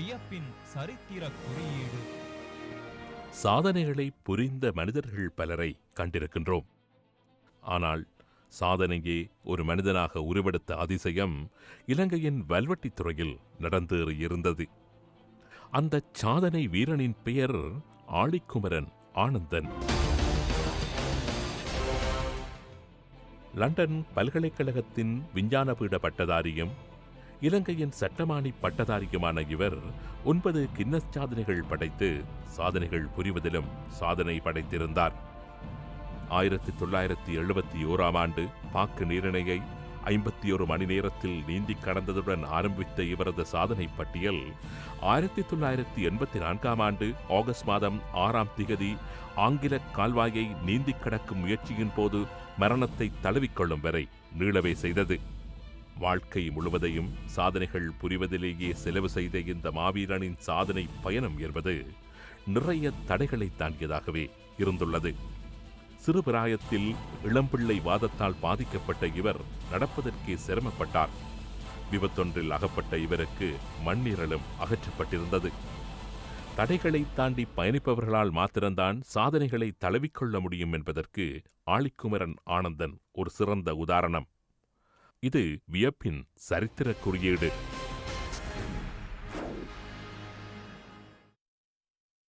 வியப்பின் சரித்திர குறியீடு. சாதனைகளை புரிந்த மனிதர்கள் பலரை கண்டிருக்கின்றோம். ஆனால் சாதனையே ஒரு மனிதனாக உருவெடுத்த அதிசயம் இலங்கையின் வல்வெட்டித் துறையில் நடந்தேறியிருந்தது. அந்த சாதனை வீரனின் பெயர் ஆளிக்குமரன் ஆனந்தன். லண்டன் பல்கலைக்கழகத்தின் விஞ்ஞான பீட பட்டதாரியும் இலங்கையின் சட்டமானி பட்டதாரியுமான இவர் ஒன்பது கின்னஸ் சாதனைகள் படைத்து சாதனைகள் புரிவதிலும் சாதனை படைத்திருந்தார். ஆயிரத்தி தொள்ளாயிரத்தி எழுபத்தி ஓராம் ஆண்டு பாக்கு நீரிணையை ஐம்பத்தி ஒரு மணி நேரத்தில் நீந்தி கடந்ததுடன் ஆரம்பித்த இவரது சாதனை பட்டியல் ஆயிரத்தி தொள்ளாயிரத்தி எண்பத்தி நான்காம் ஆண்டு ஆகஸ்ட் மாதம் ஆறாம் திகதி ஆங்கில கால்வாயை நீந்தி கடக்கும் முயற்சியின் போது மரணத்தை தழுவிக்கொள்ளும் வரை நீளவே செய்தது. வாழ்க்கை முழுவதையும் சாதனைகள் புரிவதிலேயே செலவு செய்த இந்த மாவீரனின் சாதனை பயணம் என்பது நிறைய தடைகளை தாண்டியதாகவே இருந்துள்ளது. சிறுபிராயத்தில் இளம்பிள்ளை வாதத்தால் பாதிக்கப்பட்ட இவர் நடப்பதற்கே சிரமப்பட்டார். விபத்தொன்றில் அகப்பட்ட இவருக்கு மண்ணீரலும் அகற்றப்பட்டிருந்தது. தடைகளை தாண்டி பயணிப்பவர்களால் மாத்திரம்தான் சாதனைகளை தழுவிக்கொள்ள முடியும் என்பதற்கு ஆழிக்குமரன் ஆனந்தன் ஒரு சிறந்த உதாரணம். இது வியப்பின் சரித்திர குறியீடு.